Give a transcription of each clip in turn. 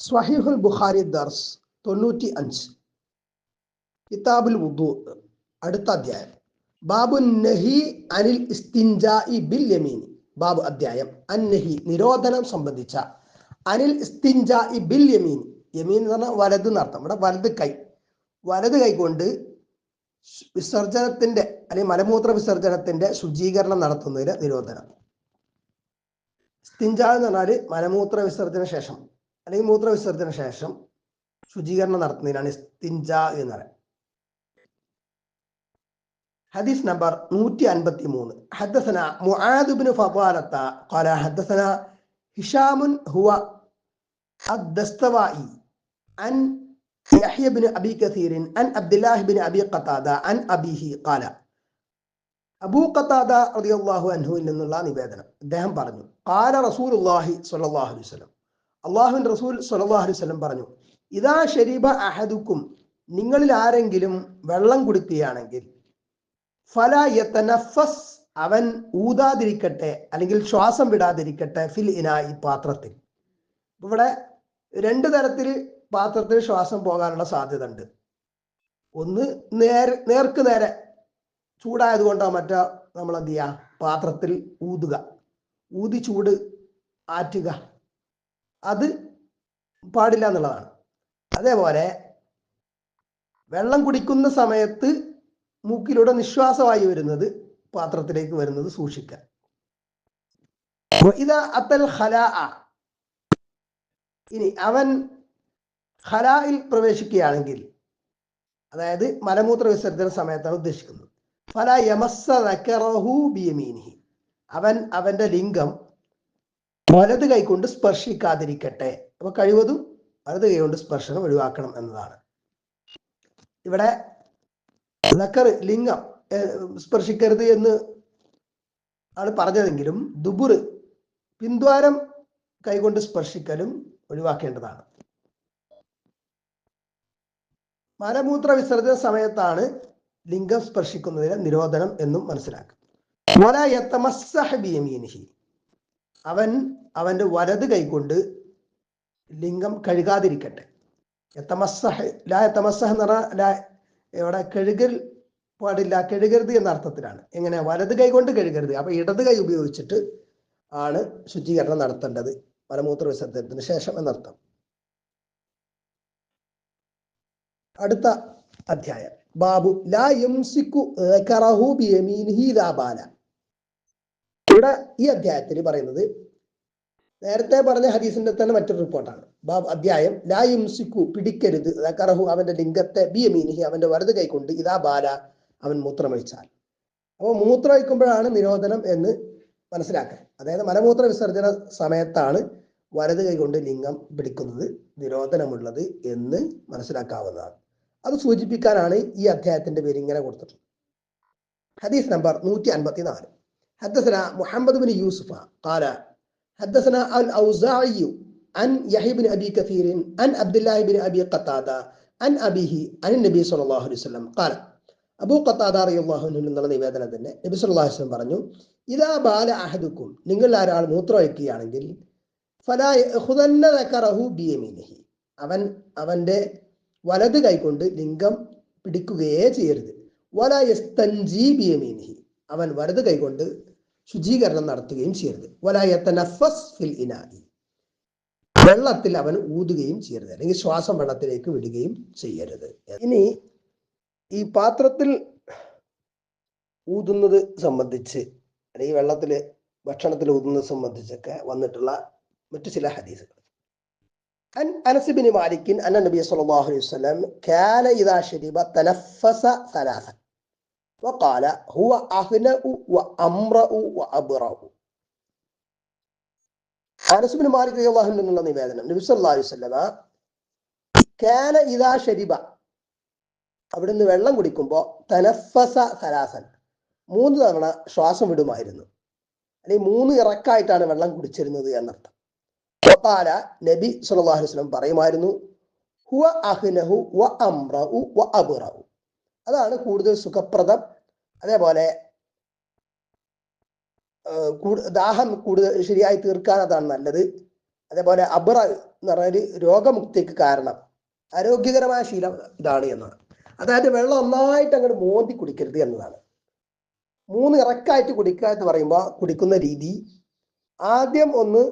സ്വഹിഹുൽ ബുഖാരി ദർസ് തൊണ്ണൂറ്റി അഞ്ച് കിതാബുൽ വുദു അടുത്ത അധ്യായം. ബാബു നഹി അനിൽ ഇസ്തിൻജായി ബിൽ യമീൻ. ബാബു അധ്യായം. അന്നഹി നിരോധനം സംബന്ധിച്ച. അനിൽ ഇസ്തിൻജായി ബിൽ യമീൻ. യമീൻ എന്ന് പറഞ്ഞാൽ വലത് നടത്തം ഇവിടെ വലത് കൈ. വലത് കൈ കൊണ്ട് വിസർജനത്തിന്റെ അല്ലെങ്കിൽ മലമൂത്ര വിസർജനത്തിന്റെ ശുചീകരണം നടത്തുന്നതിന് നിരോധനം. സ്തിഞ്ച എന്ന് പറഞ്ഞാൽ മലമൂത്ര വിസർജന ശേഷം. അല്ലെങ്കിൽ മൂത്ര വിസർജന ശേഷം ശുചീകരണം നടത്തുന്നതിനാണ് സ്തിഞ്ച എന്ന് പറയുന്നത് حديث نمبر نوتي عن بتيمون حدثنا معاذ بن فضالة قال حدثنا هشام هو الدستوائي عن يحيى بن أبي كثير عن عبد الله بن أبي قتادة عن أبيه قال അബൂ ഖത്താദ റളിയല്ലാഹു അൻഹുവിൽ നിന്നുള്ള നിവേദനം അദ്ദേഹം പറഞ്ഞു ഖാല റസൂലുള്ളാഹി സ്വല്ലല്ലാഹു അലൈഹി വസല്ലം അള്ളാഹുവിൻ റസൂൽ സലഹുലം പറഞ്ഞു ഇതാ ഷരീബ അഹദുക്കും നിങ്ങളിൽ ആരെങ്കിലും വെള്ളം കുടിക്കുകയാണെങ്കിൽ ഫല യത്തനഫസ് അവൻ ഊതാതിരിക്കട്ടെ അല്ലെങ്കിൽ ശ്വാസം വിടാതിരിക്കട്ടെ ഫിൽ ഇന ഈ പാത്രത്തിൽ. ഇവിടെ രണ്ട് തരത്തിൽ പാത്രത്തിൽ ശ്വാസം പോകാനുള്ള സാധ്യത ഉണ്ട് ഒന്ന് നേർ നേർക്ക് നേരെ ചൂടായത് കൊണ്ടോ മറ്റോ നമ്മൾ എന്ത് ചെയ്യുക പാത്രത്തിൽ ഊതുക. ഊതി ചൂട് ആറ്റുക. അത് പാടില്ല എന്നുള്ളതാണ്. അതേപോലെ വെള്ളം കുടിക്കുന്ന സമയത്ത് മൂക്കിലൂടെ നിശ്വാസമായി വരുന്നത് പാത്രത്തിലേക്ക് വരുന്നത് സൂക്ഷിക്കുക. ഇതാ അത്തൽ ഹലാ ഇനി അവൻ ഹലായിൽ പ്രവേശിക്കുകയാണെങ്കിൽ അതായത് മലമൂത്ര വിസർജന സമയത്താണ് ഉദ്ദേശിക്കുന്നത്. ഫല ബിയമീനിഹി. അവൻ അവന്റെ ലിംഗം വലത് കൈകൊണ്ട് സ്പർശിക്കാതിരിക്കട്ടെ. അപ്പൊ കഴിവതും വലത് കൈകൊണ്ട് സ്പർശനം ഒഴിവാക്കണം എന്നതാണ്. ഇവിടെ നക്കർ ലിംഗം സ്പർശിക്കരുത് എന്ന് ആണ് പറഞ്ഞതെങ്കിലും ദുബുർ പിന്ദ്വാരം കൈകൊണ്ട് സ്പർശിക്കലും ഒഴിവാക്കേണ്ടതാണ്. മലമൂത്ര വിസർജന സമയത്താണ് ലിംഗം സ്പർശിക്കുന്നതിന് നിരോധനം എന്നും മനസ്സിലാക്കുക അവൻ അവന്റെ വലത് കൈകൊണ്ട് ലിംഗം കഴുകാതിരിക്കട്ടെ. എത്തമസ്സഹ് ലാ എത്തമസ്സഹ് എന്ന് പറഞ്ഞാൽ ഇവിടെ കഴുകൽ പാടില്ല കഴുകരുത് എന്ന അർത്ഥത്തിലാണ്. എങ്ങനെ? വലത് കൈ കൊണ്ട് കഴുകരുത്. അപ്പൊ ഇടത് കൈ ഉപയോഗിച്ചിട്ട് ആണ് ശുചീകരണം നടത്തേണ്ടത്. മലമൂത്ര വിസർജനത്തിന് ശേഷം എന്നർത്ഥം. അടുത്ത അധ്യായം. ബാബു ലാ യംസിക്കു ബാല ഇവിടെ ഈ അധ്യായത്തിൽ പറയുന്നത് നേരത്തെ പറഞ്ഞ ഹദീസിന്റെ തന്നെ മറ്റൊരു റിപ്പോർട്ടാണ്. ബാബ് അധ്യായം ലാ യംസിക്കു പിടിക്കരുത്. കറഹു അവന്റെ ലിംഗത്തെ ബി യമീനിഹി അവന്റെ വലത് കൈക്കൊണ്ട് ഇതാ ബാല അവൻ മൂത്രമൊഴിച്ചാൽ. അപ്പോൾ മൂത്രമൊഴിക്കുമ്പോഴാണ് നിരോധനം എന്ന് മനസ്സിലാക്കാൻ അതായത് മലമൂത്ര വിസർജന സമയത്താണ് വലത് കൈകൊണ്ട് ലിംഗം പിടിക്കുന്നത് നിരോധനമുള്ളത് എന്ന് മനസ്സിലാക്കാവുന്നതാണ്. അത് സൂചിപ്പിക്കാനാണ് ഈ അധ്യായത്തിന്റെ പേര് ഇങ്ങനെ കൊടുത്തിട്ടുള്ളത്. ഹദീസ് നമ്പർ നൂറ്റി അൻപത്തി നാല് حدثنا محمد بن يوسف قال حدثنا الأوزاعي عن يحيى بن أبي كثير عن عبد الله بن أبي قتادة عن أبيه عن النبي صلى الله عليه وسلم قال അബൂ ഖത്താദ റളിയല്ലാഹു അൻഹു എന്നുള്ള നിവേദനം തന്നെ നബി സല്ലല്ലാഹു അലൈഹി വസല്ലം പറഞ്ഞു ഇദാ ബാല അഹദുക്കും നിങ്ങൾ ഒരാൾ മൂത്രമൊഴിക്കുകയാണെങ്കിൽ ഫലാ യഖുദന്ന ദക്കറഹു ബിയമീനിഹി അവൻ അവന്റെ വലത് കൈകൊണ്ട് ലിംഗം പിടിക്കുകയേ ചെയ്യരുത് വല യസ്തൻജി ബിയമീനിഹി അവൻ വലത് കൈകൊണ്ട് ശുചീകരണം നടത്തുകയും ചെയ്യരുത്. വലായത്ത വെള്ളത്തിൽ അവൻ ഊതുകയും ചെയ്യരുത്. അല്ലെങ്കിൽ ശ്വാസം വെള്ളത്തിലേക്ക് വിടുകയും ചെയ്യരുത്. ഇനി ഈ പാത്രത്തിൽ ഊതുന്നത് സംബന്ധിച്ച് അല്ലെങ്കിൽ വെള്ളത്തിൽ ഭക്ഷണത്തിൽ ഊതുന്നത് സംബന്ധിച്ചൊക്കെ വന്നിട്ടുള്ള മറ്റു ചില ഹദീസുകൾ. അൻ അനസിബിന് മാലിക്കിൻ അന്ന നബി സല്ലല്ലാഹു അലൈഹി വസല്ലം കാന ഇദാ ശരിബ തനഫസ وقال هو اهنأ وامرأ وابرأ അനസ് ബിൻ മാലിക് റളിയല്ലാഹു അൻഹു എന്നുള്ള നിവേദനം നബി സല്ലല്ലാഹു അലൈഹി വസല്ലമ കാന ഇദാ ശരിബ അവിടുന്ന് വെള്ളം കുടിക്കുമ്പോൾ തനഫസ സലാസൻ മൂന്ന് തവണ ശ്വാസം വിടുമായിരുന്നു അല്ലെങ്കിൽ മൂന്ന് ഇറക്കായിട്ടാണ് വെള്ളം കുടിച്ചിരുന്നത് എന്നർത്ഥം വഖാല നബി സല്ലല്ലാഹു അലൈഹി വസല്ലം പറയുമായിരുന്നു ഹുവ അഹ്നഹു വ അംറഉ വ അബ്റഉ അതാണ് കൂടുതൽ സുഖപ്രദം. അതേപോലെ ദാഹം കൂടുതൽ ശരിയായി തീർക്കാൻ അതാണ് നല്ലത്. അതേപോലെ അബ്ര എന്ന് പറഞ്ഞൊരു രോഗമുക്തിക്ക് കാരണം. ആരോഗ്യകരമായ ശീലം ഇതാണ് എന്നാണ്. അതായത് വെള്ളം ഒന്നായിട്ട് അങ്ങോട്ട് മോന്തി കുടിക്കരുത് എന്നതാണ്. മൂന്ന് ഇറക്കായിട്ട് കുടിക്കുക എന്ന് പറയുമ്പോൾ കുടിക്കുന്ന രീതി. ആദ്യം ഒന്ന്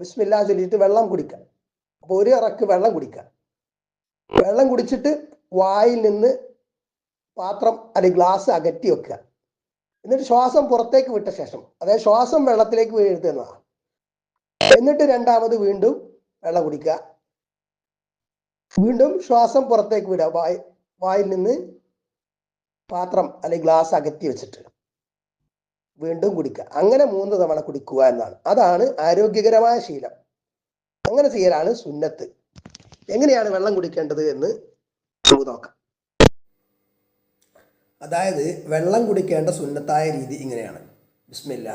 ബിസ്മില്ലാ ചൊല്ലിയിട്ട് വെള്ളം കുടിക്കുക. അപ്പോൾ ഒരു ഇറക്ക് വെള്ളം കുടിക്കുക. വെള്ളം കുടിച്ചിട്ട് വായിൽ നിന്ന് പാത്രം അല്ലെങ്കിൽ ഗ്ലാസ് അകറ്റി വെക്കുക. എന്നിട്ട് ശ്വാസം പുറത്തേക്ക് വിട്ട ശേഷം അതായത് ശ്വാസം വെള്ളത്തിലേക്ക് വീഴ്ത്തുന്നതാണ് എന്നിട്ട് രണ്ടാമത് വീണ്ടും വെള്ളം കുടിക്കുക. വീണ്ടും ശ്വാസം പുറത്തേക്ക് വിടുക. വായ് വായിൽ നിന്ന് പാത്രം അല്ലെങ്കിൽ ഗ്ലാസ് അകറ്റി വെച്ചിട്ട് വീണ്ടും കുടിക്കുക. അങ്ങനെ മൂന്ന് തവണ കുടിക്കുക എന്നാണ്. അതാണ് ആരോഗ്യകരമായ ശീലം. അങ്ങനെ ചെയ്യലാണ് സുന്നത്ത്. എങ്ങനെയാണ് വെള്ളം കുടിക്കേണ്ടത് എന്ന് നമുക്ക് നോക്കാം. അതായത് വെള്ളം കുടിക്കേണ്ട സുന്നത്തായ രീതി ഇങ്ങനെയാണ്. ബിസ്മില്ല.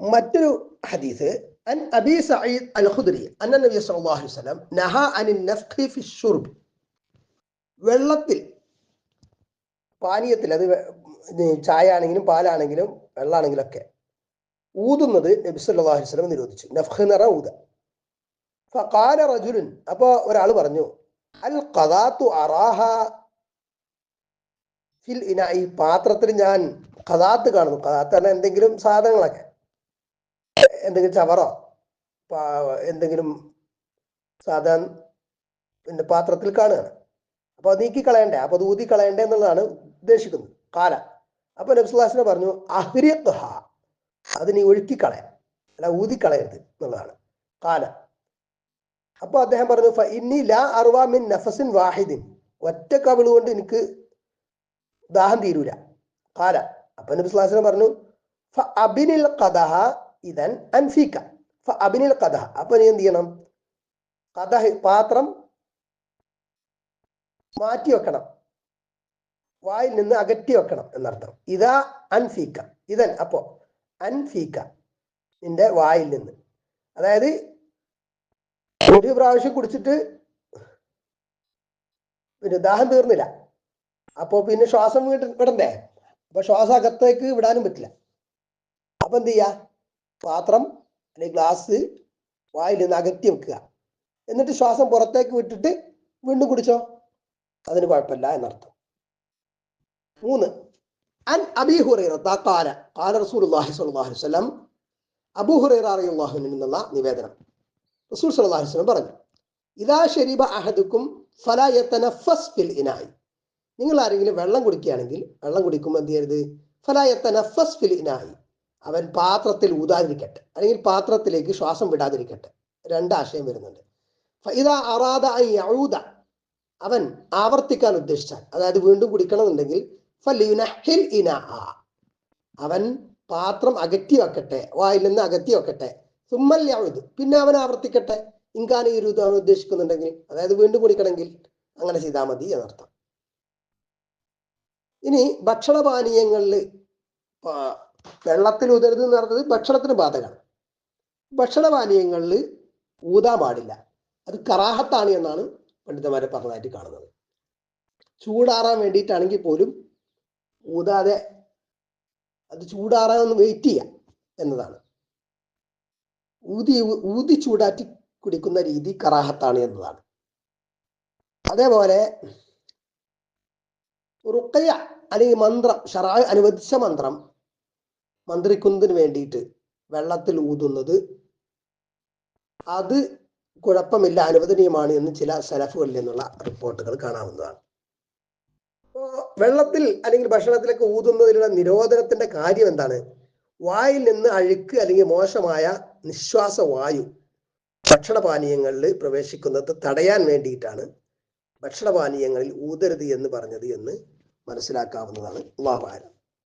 മറ്റൊരു ഹദീസ് അൻ അബി സഈദ് അൽ ഖുദ്രി അന്ന നബി സല്ലല്ലാഹു അലൈഹി വസല്ലം നഹ അനിൻ നഫ്ഖി ഫി ഷുർബ്. വെള്ളത്തിൽ പാനീയത്തിൽ അത് ചായ ആണെങ്കിലും പാലാണെങ്കിലും വെള്ളമാണെങ്കിലും ഒക്കെ ഊതുന്നത് നബി വസല്ലം നിരോധിച്ചു. നഫ്ഹ് നിറ ഊത. ഫഖാല റജുലുൻ. അപ്പോ ഒരാൾ പറഞ്ഞു അൽ കഥാത്തു അറാഹ ഫിൽ ഇന ഈ പാത്രത്തിൽ ഞാൻ കഥാത്ത് കാണുന്നു. കഥാത്ത് പറഞ്ഞാൽ എന്തെങ്കിലും സാധനങ്ങളൊക്കെ. എന്തെങ്കിലും ചവറോ എന്തെങ്കിലും സാധാരണ പിന്നെ പാത്രത്തിൽ കാണുകയാണ്. അപ്പൊ അത് നീക്കി കളയണ്ടേ അപ്പൊ അത് ഊതി കളയണ്ടേ എന്നുള്ളതാണ് ഉദ്ദേശിക്കുന്നത് കാല. അപ്പൊ നബ്സുല്ലാസിനെ പറഞ്ഞു അഹ്രിയത് ഹ. നീ ഒഴുക്കി കളയാം അല്ല ഊതിക്കളയരുത് എന്നുള്ളതാണ്. കാല. അപ്പൊ അദ്ദേഹം പറഞ്ഞു ഇനി ലാ അർവാ മിൻ നഫസിൻ വാഹിദിൻ. ഒറ്റ കവിൾ കൊണ്ട് എനിക്ക് ദാഹം തീരൂല. കാല. അപ്പൊ നബ്സുല്ലാസിനെ പറഞ്ഞു "ഫ അബിനിൽ ഖദഹ ഇതൻ അൻഫീക്ക ഫ അബിനിൽ കഥ അപ്പൊ നീ എന്ത് ചെയ്യണം? കഥ പാത്രം മാറ്റി വെക്കണം വായിൽ നിന്ന് അകറ്റി വെക്കണം എന്നർത്ഥം. ഇതാ അൻഫീക്ക. ഇതൻ അപ്പോ അൻഫീക്ക നിന്റെ വായിൽ നിന്ന്. അതായത് ഒരു പ്രാവശ്യം കുടിച്ചിട്ട് പിന്നെ ദാഹം തീർന്നില്ല. അപ്പോ പിന്നെ ശ്വാസം വിടണ്ടേ? അപ്പൊ ശ്വാസം അകത്തേക്ക് വിടാനും പറ്റില്ല. അപ്പൊ എന്ത് ചെയ്യാ? പാത്രം അല്ലെങ്കിൽ ഗ്ലാസ് വായിൽ നിന്ന് അകറ്റി വെക്കുക. എന്നിട്ട് ശ്വാസം പുറത്തേക്ക് വിട്ടിട്ട് വീണ്ടും കുടിച്ചോ? അതിന് കുഴപ്പമില്ല എന്നർത്ഥം. മൂന്ന്. അൻ അബി ഹുറൈറ കാല ഖാല. റസൂലുള്ളാഹി സ്വല്ലല്ലാഹു അലൈഹി വസല്ലം അബൂ ഹുറൈറ അൻഹു നിന്നുള്ള നിവേദനം. റസൂൽ സ്വല്ലല്ലാഹു അലൈഹി വസല്ലം പറഞ്ഞു ഇദാ ഷരീബ അഹദുക്കും ഫലായത്തന യതനഫസ് ഫിൽ ഇനായി. നിങ്ങൾ ആരെങ്കിലും വെള്ളം കുടിക്കുകയാണെങ്കിൽ വെള്ളം കുടിക്കുമ്പോൾ എന്ത് ചെയ്യരുത്? ഫലായത്തന യതനഫസ് ഫിൽ ഇനായി. അവൻ പാത്രത്തിൽ ഊതാതിരിക്കട്ടെ. അല്ലെങ്കിൽ പാത്രത്തിലേക്ക് ശ്വാസം വിടാതിരിക്കട്ടെ. രണ്ടാശയം വരുന്നുണ്ട്. ഫഇദാ അറാദ അവൻ ആവർത്തിക്കാൻ ഉദ്ദേശിച്ചാൽ അതായത് വീണ്ടും കുടിക്കണമെന്നുണ്ടെങ്കിൽ ഫലിയുനഹിൽ ഇന. അവൻ പാത്രം അകറ്റി വെക്കട്ടെ വായിൽ നിന്ന് അകറ്റി വെക്കട്ടെ സുമ്മൽ യൗദ് പിന്നെ അവൻ ആവർത്തിക്കട്ടെ. ഇൻകാന ഈ ഒരു അവൻ ഉദ്ദേശിക്കുന്നുണ്ടെങ്കിൽ അതായത് വീണ്ടും കുടിക്കണമെങ്കിൽ അങ്ങനെ ചെയ്താൽ മതി എന്നർത്ഥം. ഇനി ഭക്ഷണപാനീയങ്ങളിൽ വെള്ളത്തിൽ ഉതരുത് എന്ന് പറഞ്ഞത് ഭക്ഷണത്തിന് ബാധകമാണ്. ഭക്ഷണപാനീയങ്ങളിൽ ഊതാൻ പാടില്ല. അത് കറാഹത്താണ് എന്നാണ് പണ്ഡിതന്മാരെ പറഞ്ഞതായിട്ട് കാണുന്നത്. ചൂടാറാൻ വേണ്ടിയിട്ടാണെങ്കിൽ പോലും ഊതാതെ അത് ചൂടാറാൻ ഒന്ന് വെയിറ്റ് ചെയ്യാം എന്നതാണ്. ഊതി ഊതി ചൂടാറ്റി കുടിക്കുന്ന രീതി കറാഹത്താണ് എന്നതാണ്. അതേപോലെ റുക്കയ അല്ലെങ്കിൽ മന്ത്രം ഷറാ അനുവദിച്ച മന്ത്രം മന്ത്രിക്കുന്നതിന് വേണ്ടിയിട്ട് വെള്ളത്തിൽ ഊതുന്നത് അത് കുഴപ്പമില്ല അനുവദനീയമാണ് എന്ന് ചില സലഫുകളിൽ നിന്നുള്ള റിപ്പോർട്ടുകൾ കാണാവുന്നതാണ്. വെള്ളത്തിൽ അല്ലെങ്കിൽ ഭക്ഷണത്തിലേക്ക് ഊതുന്നതിലുള്ള നിരോധനത്തിന്റെ കാര്യം എന്താണ്? വായിൽ നിന്ന് അഴുക്ക് അല്ലെങ്കിൽ മോശമായ നിശ്വാസ വായു ഭക്ഷണപാനീയങ്ങളിൽ പ്രവേശിക്കുന്നത് തടയാൻ വേണ്ടിയിട്ടാണ് ഭക്ഷണപാനീയങ്ങളിൽ ഊതരുത് എന്ന് പറഞ്ഞത് എന്ന് മനസ്സിലാക്കാവുന്നതാണ്. ആലം.